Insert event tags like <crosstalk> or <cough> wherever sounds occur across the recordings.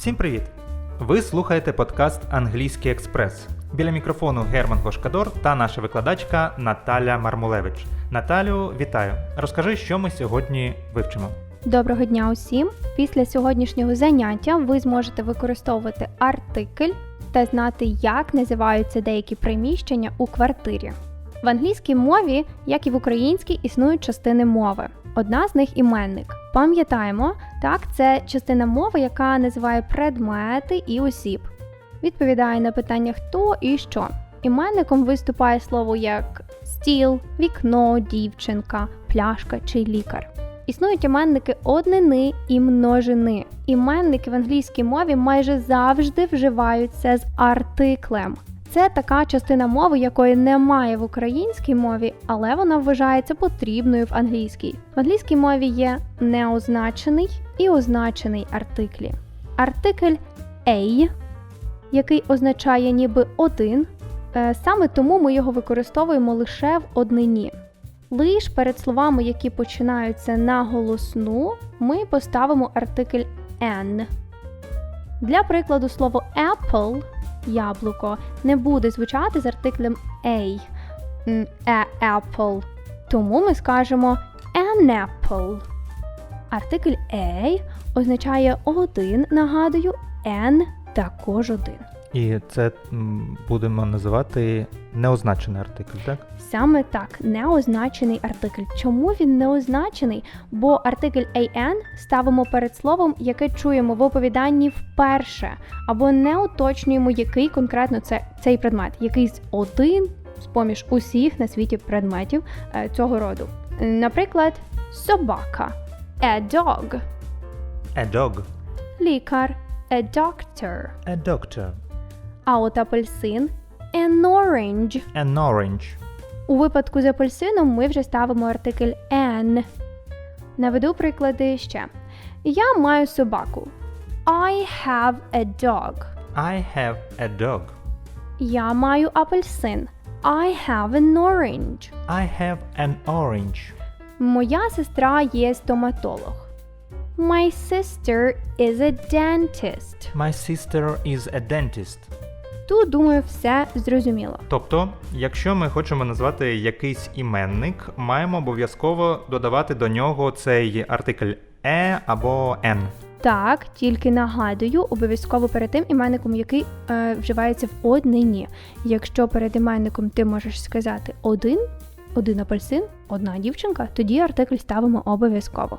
Всім привіт! Ви слухаєте подкаст Англійський експрес. Біля мікрофону Герман Гошкадор та наша викладачка Наталя Мармулевич. Наталю, вітаю! Розкажи, що ми сьогодні вивчимо. Доброго дня усім! Після сьогоднішнього заняття ви зможете використовувати артикль та знати, як називаються деякі приміщення у квартирі. В англійській мові, як і в українській, існують частини мови. Одна з них іменник. Пам'ятаємо, так, це частина мови, яка називає предмети і осіб. Відповідає на питання хто і що. Іменником виступає слово як стіл, вікно, дівчинка, пляшка чи лікар. Існують іменники однини і множини. Іменники в англійській мові майже завжди вживаються з артиклем. Це така частина мови, якої немає в українській мові, але вона вважається потрібною в англійській. В англійській мові є неозначений і означений артиклі. Артикль a, який означає ніби один, е, саме тому ми його використовуємо лише в однині. Лиш перед словами, які починаються на голосну, ми поставимо артикль n. Для прикладу, слово apple яблуко не буде звучати з артиклем a, a apple. Тому ми скажемо an apple. Артикль a означає один, нагадую, n також один. І це будемо називати неозначений артикль, так? Саме так, неозначений артикль. Чому він неозначений? Бо артикль an ставимо перед словом, яке чуємо в оповіданні вперше, або не уточнюємо, який конкретно це цей предмет, якийсь один з поміж усіх на світі предметів е, цього роду. Наприклад, собака, a dog, A dog. лікар, a doctor, A doctor. А от апельсин an orange. An orange. У випадку з апельсином ми вже ставимо артикль an. Наведу приклади ще. Я маю собаку. I have a dog. I have a dog. Я маю апельсин. I have an orange. I have an orange. Моя сестра є стоматолог. My sister is a dentist. My sister is a dentist. Тут, думаю, все зрозуміло. Тобто, якщо ми хочемо назвати якийсь іменник, маємо обов'язково додавати до нього цей артикль е або n. Так, тільки нагадую, обов'язково перед тим іменником, який е, вживається в однині. Якщо перед іменником ти можеш сказати один, один апельсин, одна дівчинка, тоді артикль ставимо обов'язково.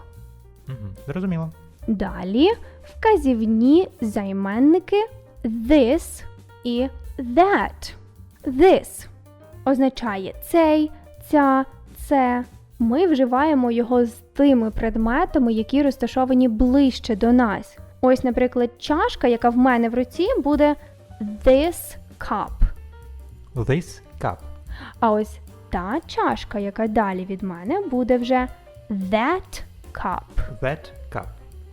Зрозуміло. Далі вказівні займенники this і that. This означає цей, ця, це. Ми вживаємо його з тими предметами, які розташовані ближче до нас. Ось, наприклад, чашка, яка в мене в руці, буде this cup. This cup. А ось та чашка, яка далі від мене, буде вже that cup. That cup.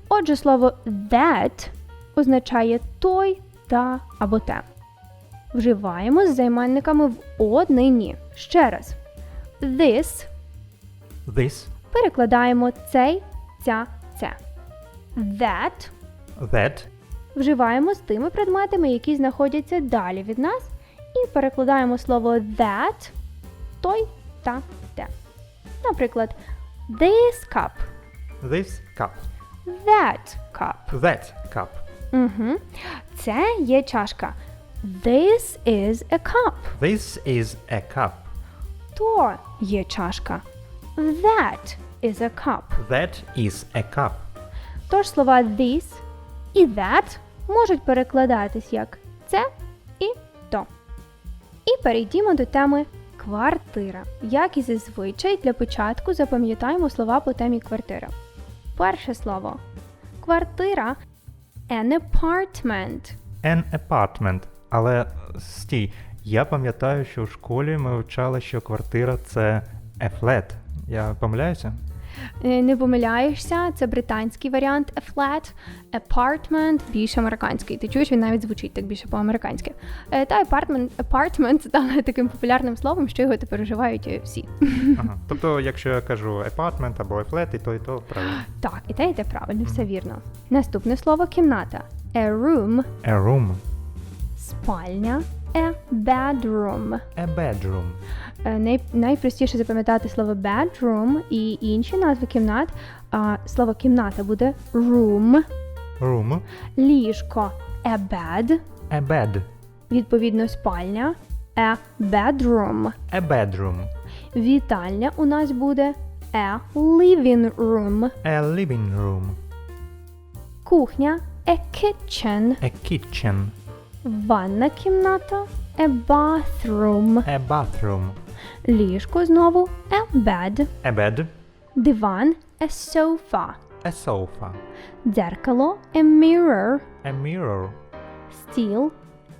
Отже, слово that означає той, та або те. Вживаємо з займенниками в однині. Ще раз. This This, перекладаємо цей, ця, це. That that, вживаємо з тими предметами, які знаходяться далі від нас, і перекладаємо слово that той та те. Наприклад, this cup, this cup. that cup. That cup. Угу. Це є чашка. This is a cup. This is a cup. То є чашка. That is a cup. That is a cup. Тож слова this і that можуть перекладатись як це і то. І перейдімо до теми квартира. Як і зазвичай, для початку запам'ятаємо слова по темі квартира. Перше слово. Квартира an apartment. An apartment. Але стій, я пам'ятаю, що в школі ми вивчали, що квартира це a flat. Я помиляюся? Е, Не помиляєшся, це британський варіант a flat, apartment більш американський. Ти чуєш, він навіть звучить так більше по-американськи. Е, Та apartment, apartment <laughs> стало таким популярним словом, що його тепер вживають е, всі. Ага. <laughs> Тобто, якщо я кажу apartment або a flat, і то, і то правильно. Так, і те, і те правильно, все вірно. Наступне слово кімната. a room, A room. Спальня, a bedroom. A bedroom. Е, Най, найпростіше запам'ятати слово bedroom і інші назви кімнат. А, слово кімната буде room, Room. ліжко a bed, A bed. відповідно спальня a bedroom. A bedroom. Вітальня у нас буде a living room. A living room. Кухня a kitchen. A kitchen. Ванна кімната a bathroom. A bathroom. Ліжко знову a bed. A bed. Диван a sofa. A sofa. Дзеркало a mirror. A mirror. Стіл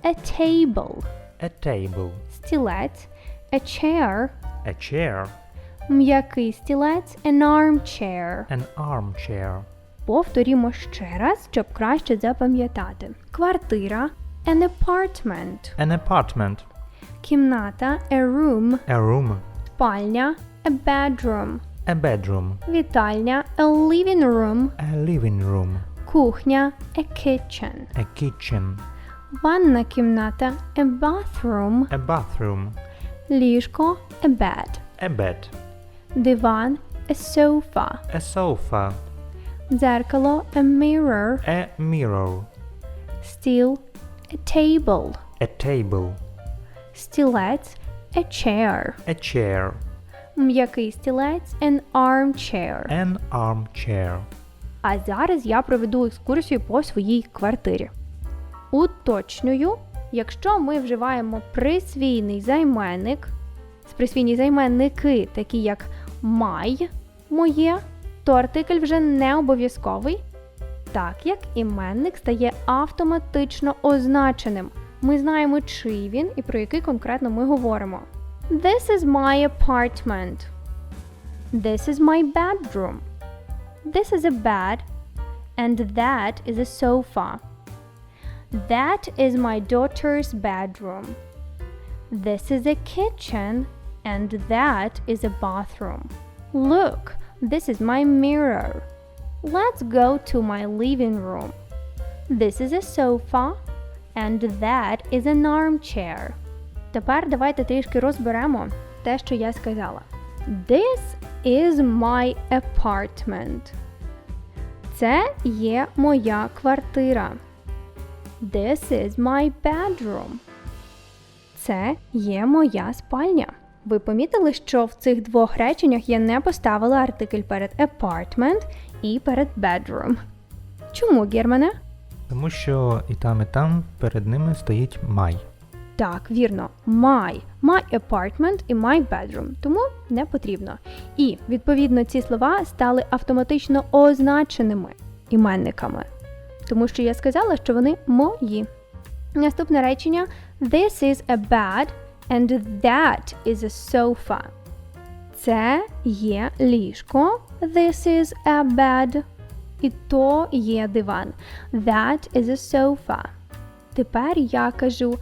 a table. A table. Стілець a chair. A chair. М'який стілець an armchair. An armchair. Повторімо ще раз, щоб краще запам'ятати. Квартира an apartment. An apartment. Кімната a room. A room. Спальня a bedroom. A bedroom. Вітальня a living room. A living room. Кухня a kitchen. A kitchen. Ванна кімната a bathroom. A bathroom. Ліжко a bed. A bed. Диван a sofa. A sofa. Дзеркало a mirror. A mirror. Стіл a table. A table. Стілець a chair. A chair. М'який стілець an armchair. An armchair. А зараз я проведу екскурсію по своїй квартирі. Уточнюю, якщо ми вживаємо присвійний займенник, присвійні займенники, такі як май, моє, то артикль вже не обов'язковий, так як іменник стає автоматично означеним. Ми знаємо, чий він і про який конкретно ми говоримо. This is my apartment. This is my bedroom. This is a bed, and that is a sofa. That is my daughter's bedroom. This is a kitchen, and that is a bathroom. Look, this is my mirror. Let's go to my living room. This is a sofa, and that is an armchair. Тепер давайте трішки розберемо те, що я сказала. This is my apartment. Це є моя квартира. This is my bedroom. Це є моя спальня. Ви помітили, що в цих двох реченнях я не поставила артикль перед apartment і перед bedroom. Чому, Германе? Тому що і там, і там перед ними стоїть май. Так, вірно, my, my apartment і my bedroom, тому не потрібно. І відповідно ці слова стали автоматично означеними іменниками, тому що я сказала, що вони мої. Наступне речення: This is a bed and that is a sofa. Це є ліжко. This is a bed. І то є диван. That is a sofa. Тепер я кажу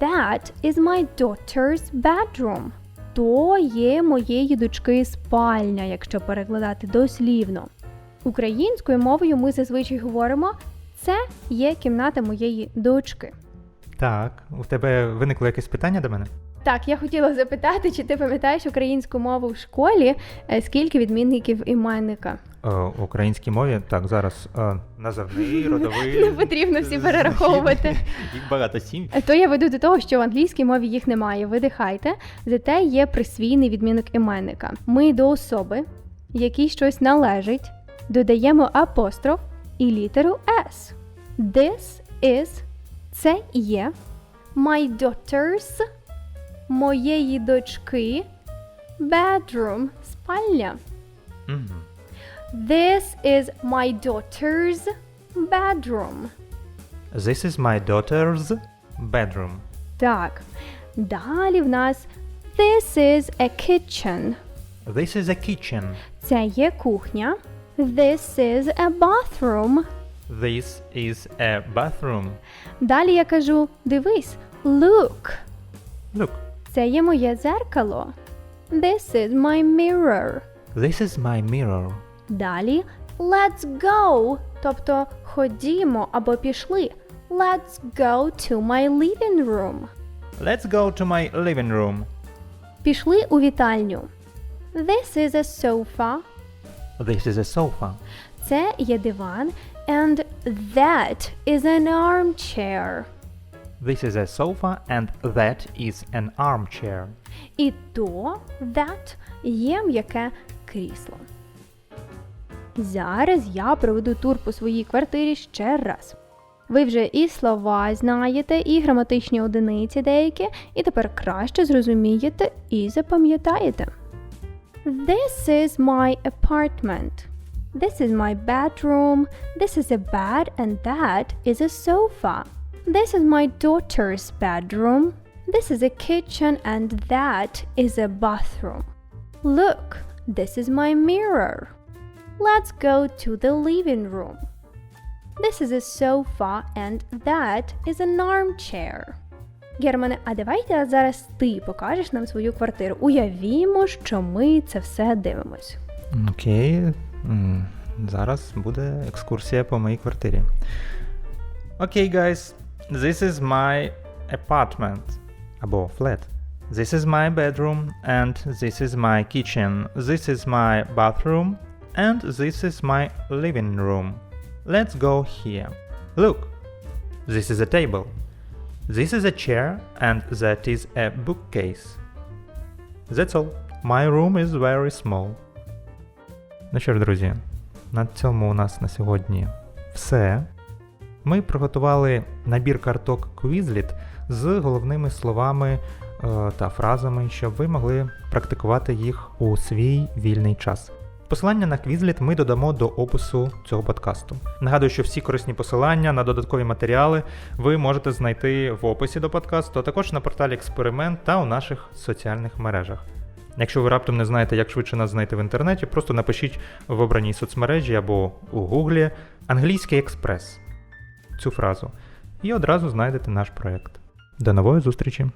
That is my daughter's bedroom. То є моєї дочки спальня, якщо перекладати дослівно. Українською мовою ми зазвичай говоримо це є кімната моєї дочки. Так, у тебе виникло якесь питання до мене? Так, я хотіла запитати, чи ти пам'ятаєш українську мову в школі, е, скільки відмінників іменника? Е, у українській мові так, зараз е, <laughs> родовий. Не потрібно всі перераховувати. <laughs> Їх багато сім. То я веду до того, що в англійській мові їх немає. Видихайте, зате є присвійний відмінок іменника. Ми до особи, якій щось належить, додаємо апостроф і літеру S. This is це є my daughter's моєї дочки bedroom спальня. Мгм. This is my daughter's bedroom. This is my daughter's bedroom. Так. Далі в нас This is a kitchen. This is a kitchen. Це є кухня. This is a bathroom. This is a bathroom. Далі я кажу: дивись, look. Look, Це є моє дзеркало. This is my mirror. this is my mirror. Далі let's go. тобто ходімо або пішли. Let's go to my living room. Let's go to my living room. Пішли у вітальню. This is a sofa. This is a sofa. Це є диван. And that is an armchair. This is a sofa and that is an armchair. І то that є м'яке крісло. Зараз я проведу тур по своїй квартирі ще раз. Ви вже і слова знаєте, і граматичні одиниці деякі, і тепер краще зрозумієте і запам'ятаєте. This is my apartment. This is my bedroom. This is a bed and that is a sofa. This is my daughter's bedroom. This is a kitchen and that is a bathroom. Look, this is my mirror. Let's go to the living room. This is a sofa and that is an armchair. Германе, а давайте зараз ти покажеш нам свою квартиру. Уявімо, що ми це все дивимось. Окей. М, Зараз буде екскурсія по моїй квартирі. Окей, guys. This is my apartment. Або flat. This is my bedroom and this is my kitchen. This is my bathroom and this is my living room. Let's go here. Look. This is a table. This is a chair and that is a bookcase. That's all. My room is very small. Ну що ж, друзі, на цьому у нас на сьогодні все. Ми приготували набір карток Quizlet з головними словами е, та фразами, щоб ви могли практикувати їх у свій вільний час. Посилання на Quizlet ми додамо до опису цього подкасту. Нагадую, що всі корисні посилання на додаткові матеріали ви можете знайти в описі до подкасту, а також на порталі Експеримент та у наших соціальних мережах. Якщо ви раптом не знаєте, як швидше нас знайти в інтернеті, просто напишіть в обраній соцмережі або у гуглі Англійський експрес цю фразу і одразу знайдете наш проект. До нової зустрічі!